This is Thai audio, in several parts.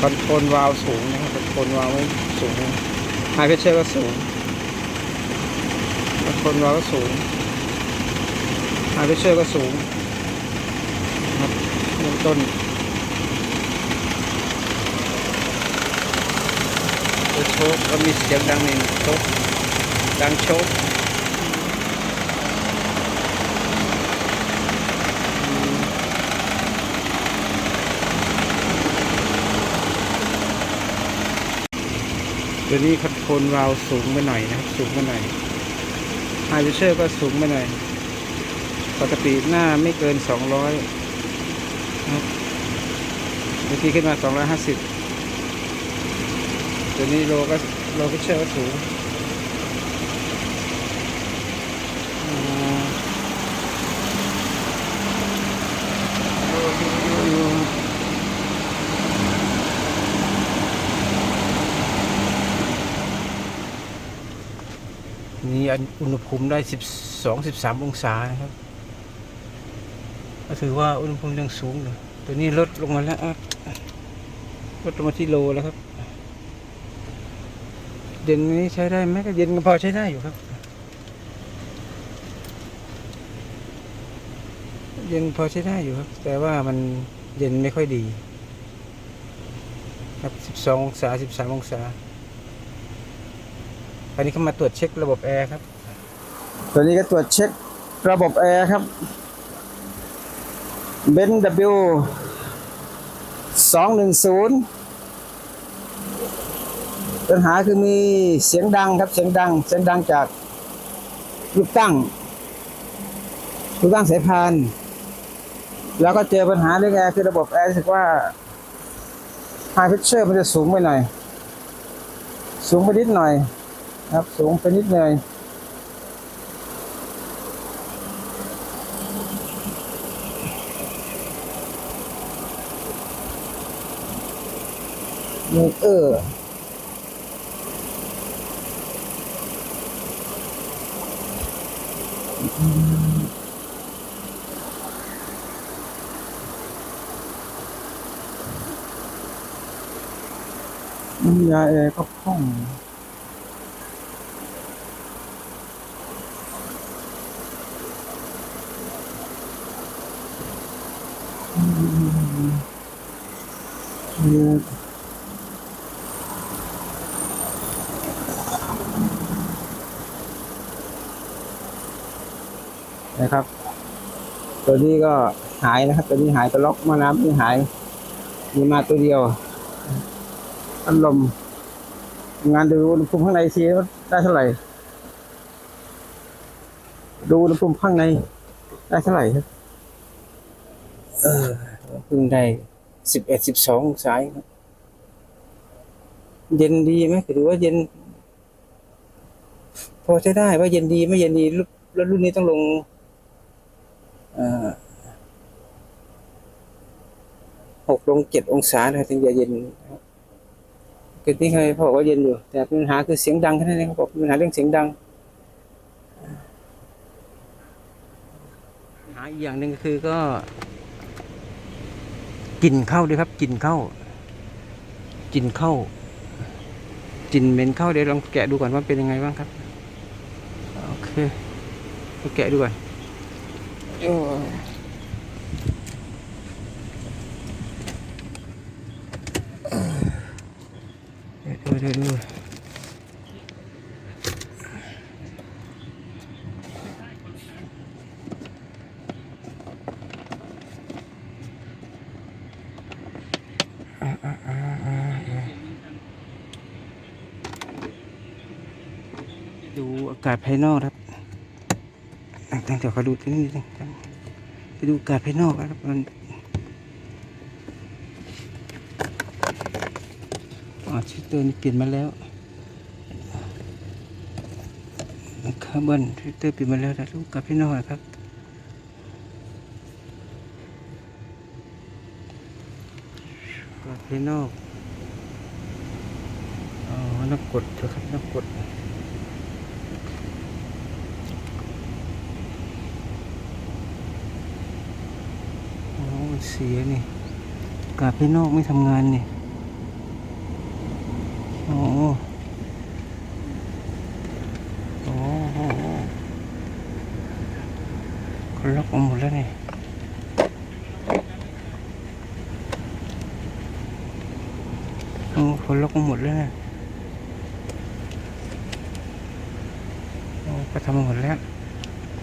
คอนโทรลวาล์วสูงนะครับคอนโทรลวาล์วไม่สูงไฮเพชเชอร์ก็สูงคอนโทรลวาล์วก็สูงไฮเพชเชอร์ก็สูงนะครับเริ่มต้นโชคก็มีเสียงดังหนึ่งโชคดังโช เดี๋ยวนี้คอนโทรลวาวสูงไปหน่อยนะครับ สูงไปหน่อยไฮเวเชอร์ก็สูงไปหน่อย ปกติหน้าไม่เกิน200นะครับเมื่อกี้ขึ้นมา250ตัวนี้โลก็โลก็เชอร์ก็สูง อันอุณหภูมิได้ 12 13 องศานะครับ ก็ถือว่าอุณหภูมิยังสูงอยู่ตัวนี้ลดลงมาแล้วอะลดลงมาที่โลแล้วครับ เย็นนี้ใช้ได้ไหมก็เย็นก็พอใช้ได้อยู่ครับ เย็นพอใช้ได้อยู่ครับ แต่ว่ามันเย็นไม่ค่อยดี ครับ 12 องศา 13 องศา อันนี้เขามาตรวจเช็คระบบแอร์ครับ ตัวนี้ก็ตรวจเช็คระบบแอร์ครับเบน W สองหนึ่งศูนย์ปัญหาคือมีเสียงดังครับเสียงดัง เสียงดังจากลูกตั้งลูกตั้งสายพานแล้วก็เจอปัญหาเรื่องแอร์คือระบบแอร์รู้สึกว่าไฮเพชเชอร์มันจะสูงไปหน่อย สูงไปนิดหน่อย ครับสูงไปนิดหน่อยมีเออน้ำยาแอร์ก็พ่องอืมเนะครับ ตัวนี้ก็หายนะครับ ตัวนี้หายตัวล็อกมาน้ำนี่หาย มีมาตัวเดียวพัดลมงานดูอุณหภูมิข้างในซีได้เท่าไหร่ ดูอุณหภูมิข้างในได้เท่าไหร่ครับ เออ เพิ่งได้สิบเอ็ดสิบสององศาเองครับเย็นดีไหมถือว่าเย็น พอใช้ได้ว่าเย็นดีไม่เย็นดีรุ่นแล้วรุ่นนี้ต้องลงหกลงเจ็ดองศาเลยถึงจะเย็นนะครับคือที่เคยเขาบอกว่าเย็นอยู่ แต่ปัญหาคือเสียงดังแค่นั้นเองเขาบอกปัญหาเรื่องเสียงดังปัญหาอีกอย่างหนึ่งคือก็ กลิ่นเข้าด้วยครับกลิ่นเข้ากลิ่นเข้ากลิ่นเหม็นเข้าเดี๋ยวลองแกะดูก่อนว่าเป็นยังไงบ้างครับโอเคไปแกะดูก่อนโอ้ดูดูดู กาศภายนอกครับตั้งแต่ขอดูที่นี่นิดนึงไปดูกาศภายนอกครับมันอ๋อชิเตอร์นี่เปลี่ยนมาแล้วคาร์บอนชิเตอร์เปลี่ยนมาแล้วนะดูอากาศภายนอกนะครับกาศภายนอกอ๋อนักกดเถอะครับนักกด โอ้มันเสียนี่กาภายนอกไม่ทำงานนี่โอ้โอ้โหคนล็อกหมดแล้วนี่โอ้คนล็อกหมดแล้วนะโอ้ก็ทำหมดแล้ว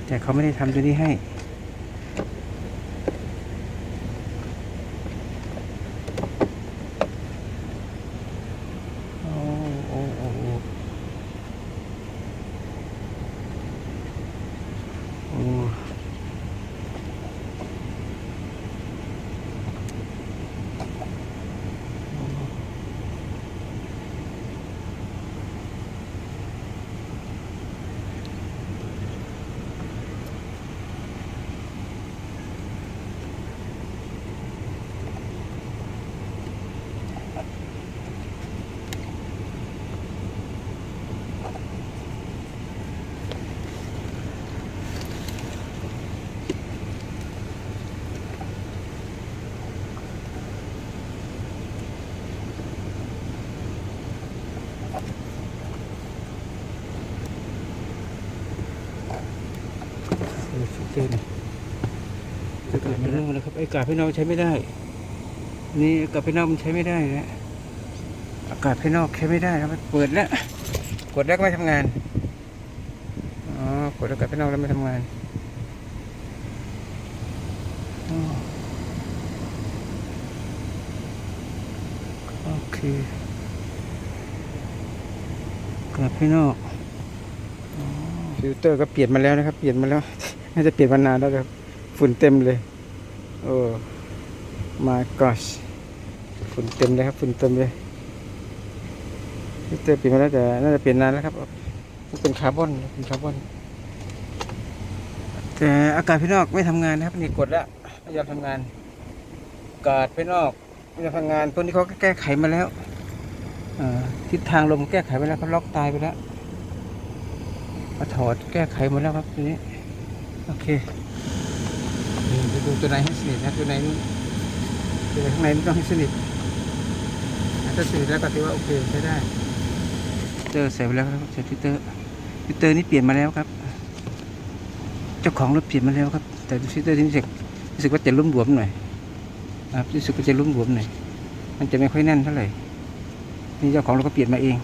แต่เขาไม่ได้ทำตัวนี้ให้ โอ้โอ้โอ้โอ้โอ้ เออชุดเต้นอากาศภายนอกนะครับไอ้อากาศภายนอกใช้ไม่ได้ นี่อากาศภายนอกมันใช้ไม่ได้นะอากาศภายนอกใช้ไม่ได้ครับเปิดแล้วกดแล้วก็ไม่ทำงานอ๋อกดอากาศภายนอกแล้วไม่ทำงานโอเคอากาศภายนอกฟิลเตอร์ก็เปลี่ยนมาแล้วนะครับ เปลี่ยนมาแล้ว น่าจะเปลี่ยนมานานแล้วครับฝุ่นเต็มเลยโอ้มากอชฝุ่นเต็มเลยครับฝุ่นเต็มเลยเตอเปลี่ยนมาแล้วแต่น่าจะเปลี่ยนนานแล้วครับเป็นคาร์บอนเป็นคาร์บอนแต่อากาศภายนอกไม่ทำงานนะครับนี่กดแล้วไม่ยอมทำงานอากาศภายนอกไม่ยอมทำงานตัวนี้เขาแก้ไขมาแล้วอ่าทิศทางลมแก้ไขไปแล้วเขาล็อกตายไปแล้วมาถอดแก้ไขหมดแล้วครับทีนี้ โอเคนี่ไปดูตัวในให้สนิทนะตัวในนี่ตัวในข้างในต้องให้สนิทถ้าสนิทแล้วก็ถือว่าโอเคใช้ได้เตอร์ใส่ไปแล้วครับใส่ฟิลเตอร์ฟิลเตอร์นี่เปลี่ยนมาแล้วครับ เจ้าของรถเปลี่ยนมาแล้วครับ แต่ฟิลเตอร์ที่รู้สึกรู้สึกว่าจะรุ่มหลวมหน่อยครับรู้สึกว่าจะรุ่มหลวมหน่อยมันจะไม่ค่อยแน่นเท่าไหร่นี่เจ้าของเรถก็เปลี่ยนมาเอง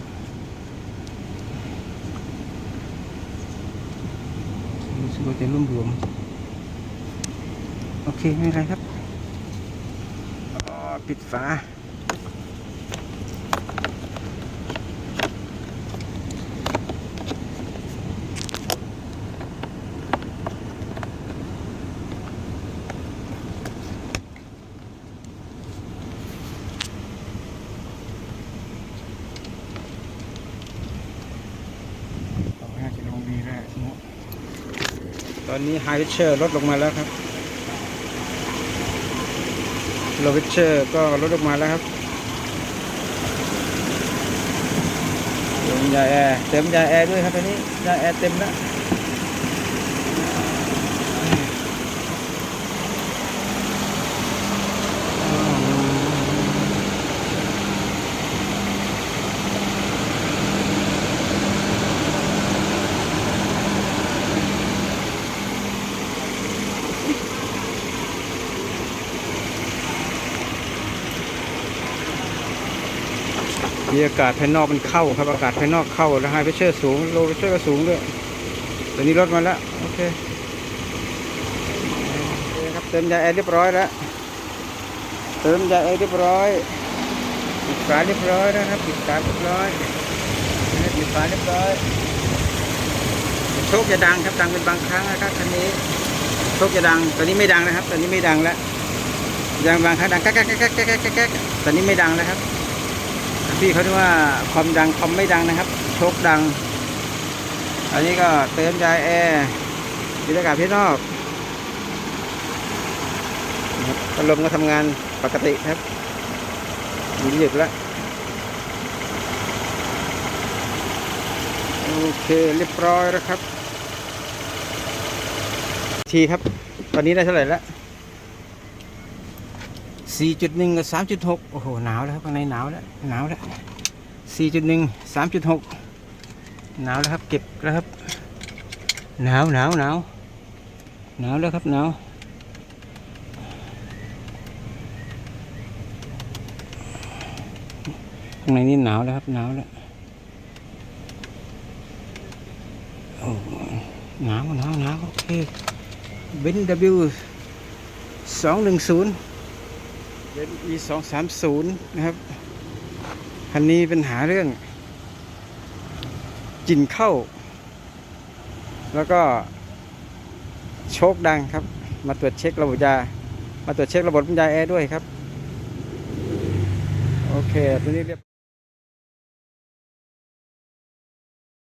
รู้ สึกว่าจะร่วมรวม โอเคไม่เป็นไรครับ ปิดฝาต่อให้จะลงดีแล้วสมมติ ต อนนี้ไฮเชอร์ลดลงมาแล้วครับโลวิเชอร์ก็ลดลงมาแล้วครับเติมยาแอร์เติมยาแอร์ด้วยครับตอนนี้ยาแอร์เต็มแล้ว มีอากาศภายนอกมันเข้าครับอากาศภายนอกเข้าแล้วไฮเชอร์สูงโลวิเชอร์ก็สูงด้วยตอนนี้ลดมาแล้วโอเคโอเคครับเติมยาแอร์เรียบร้อยแล้วเติมยาแอร์เรียบร้อยปิดฝาเรียบร้อยนะครับปิดฝาเรียบร้อยปิดฝาเรียบร้อยโชคจะดังครับดังเป็นบางครั้งนะครับคันนี้โชคจะดังตอนนี้ไม่ดังนะครับ ตอนนี้ไม่ดังแล้วยังบางครั้งดังแก๊กแก๊กแก๊กแก๊กแก๊กแก๊กแก๊กตอนนี้ไม่ดังแล้วครับ พี่เขาเรียกว่าความดังความไม่ดังนะครับ โชคดัง อันนี้ก็เติมยายแอร์บรรยากาศภายนอกนะครับพัดลมก็ทำงานปกติครับมีหยุดแล้วโอเคเรียบร้อยแล้วครับ ทีครับ ตอนนี้ได้เท่าไหร่แล้ว 4.1กับ3.6โอ้โหหนาวแล้วครับข้างในหนาวแล้วหนาวแล้ว4.1 3.6หนาวแล้วครับ เก็บแล้วครับ หนาวหนาวหนาวหนาวแล้วครับหนาวข้างในนี่หนาวแล้วครับหนาวแล้วโอ้หนาวหนาวหนาวโอเคเบน W สองหนึ่งศูนย์ เบน E สองสามศูนย์นะครับคันนี้เป็นหาเรื่องกลิ่นเข้า แล้วก็โชคดังครับ มาตรวจเช็คระบบยามาตรวจเช็คระบบยาแอร์ด้วยครับ โอเค ตัวนี้เรียบ